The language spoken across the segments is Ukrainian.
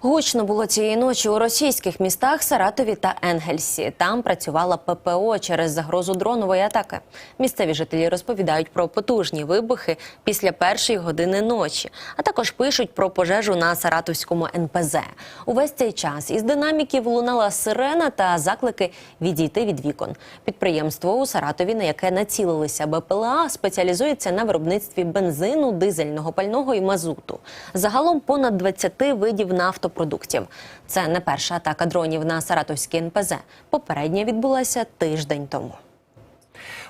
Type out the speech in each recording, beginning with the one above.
Гучно було цієї ночі у російських містах Саратові та Енгельсі. Там працювала ППО через загрозу дронової атаки. Місцеві жителі розповідають про потужні вибухи після першої години ночі, а також пишуть про пожежу на Саратовському НПЗ. Увесь цей час із динаміків лунала сирена та заклики відійти від вікон. Підприємство у Саратові, на яке націлилися БПЛА, спеціалізується на виробництві бензину, дизельного пального і мазуту. Загалом понад 20 видів нафтопродуктів. Це не перша атака дронів на Саратовський НПЗ. Попередня відбулася тиждень тому.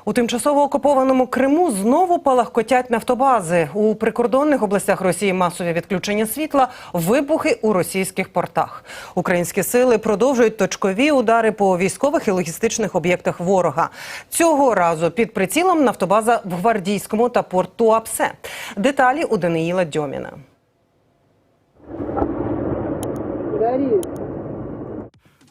У тимчасово окупованому Криму знову палахкотять нафтобази. У прикордонних областях Росії масові відключення світла, вибухи у російських портах. Українські сили продовжують точкові удари по військових і логістичних об'єктах ворога. Цього разу під прицілом нафтобаза в Гвардійському та порт Туапсе. Деталі у Даниїла Дьоміна.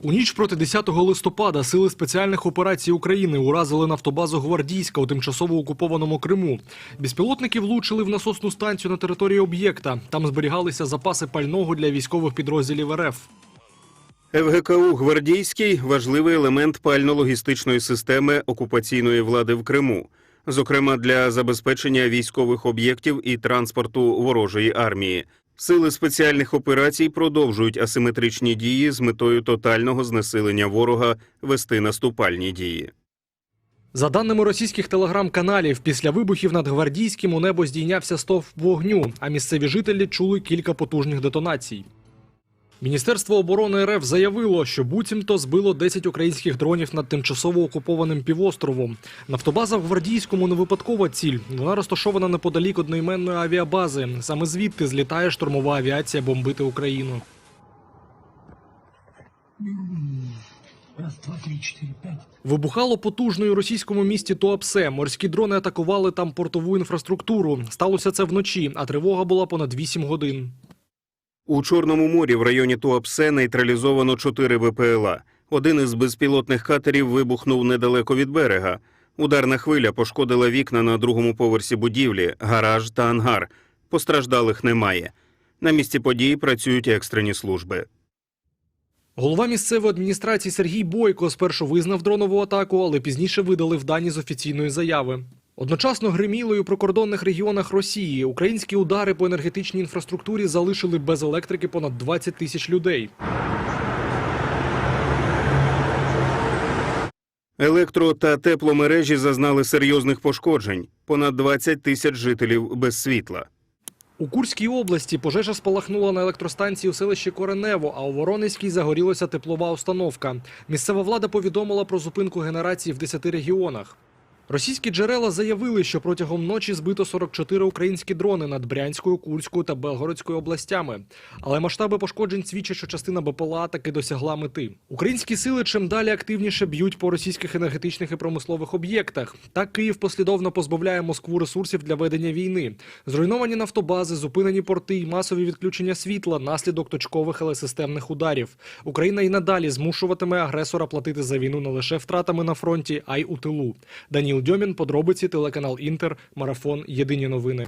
У ніч проти 10 листопада сили спеціальних операцій України уразили нафтобазу Гвардійська у тимчасово окупованому Криму. Безпілотники влучили в насосну станцію на території об'єкта. Там зберігалися запаси пального для військових підрозділів РФ. ФГКУ Гвардійський важливий елемент пально-логістичної системи окупаційної влади в Криму, зокрема для забезпечення військових об'єктів і транспорту ворожої армії. Сили спеціальних операцій продовжують асиметричні дії з метою тотального знесилення ворога вести наступальні дії. За даними російських телеграм-каналів, після вибухів над Гвардійським у небо здійнявся стовп вогню, а місцеві жителі чули кілька потужних детонацій. Міністерство оборони РФ заявило, що буцімто збило 10 українських дронів над тимчасово окупованим півостровом. Нафтобаза в Гвардійському не випадкова ціль. Вона розташована неподалік одноіменної авіабази. Саме звідти злітає штурмова авіація бомбити Україну. Раз, два, три, четыре, пять. Вибухало потужно і у російському місті Туапсе. Морські дрони атакували там портову інфраструктуру. Сталося це вночі, а тривога була понад 8 годин. У Чорному морі в районі Туапсе нейтралізовано чотири ВПЛА. Один із безпілотних катерів вибухнув недалеко від берега. Ударна хвиля пошкодила вікна на другому поверсі будівлі, гараж та ангар. Постраждалих немає. На місці події працюють екстрені служби. Голова місцевої адміністрації Сергій Бойко спершу визнав дронову атаку, але пізніше видалив дані з офіційної заяви. Одночасно гриміло й у прикордонних регіонах Росії. Українські удари по енергетичній інфраструктурі залишили без електрики понад 20 тисяч людей. Електро та тепломережі зазнали серйозних пошкоджень. Понад 20 тисяч жителів без світла. У Курській області пожежа спалахнула на електростанції у селищі Коренево, а у Воронезькій загорілася теплова установка. Місцева влада повідомила про зупинку генерації в 10 регіонах. Російські джерела заявили, що протягом ночі збито 44 українські дрони над Брянською, Курською та Белгородською областями. Але масштаби пошкоджень свідчать, що частина БПЛА таки досягла мети. Українські сили чим далі активніше б'ють по російських енергетичних і промислових об'єктах. Так Київ послідовно позбавляє Москву ресурсів для ведення війни. Зруйновані нафтобази, зупинені порти і масові відключення світла наслідок точкових, але системних ударів. Україна і надалі змушуватиме агресора платити за війну не лише втратами на фронті, а й у тилу. Даніл Дьомін, подробиці, телеканал Інтер, марафон. Єдині новини.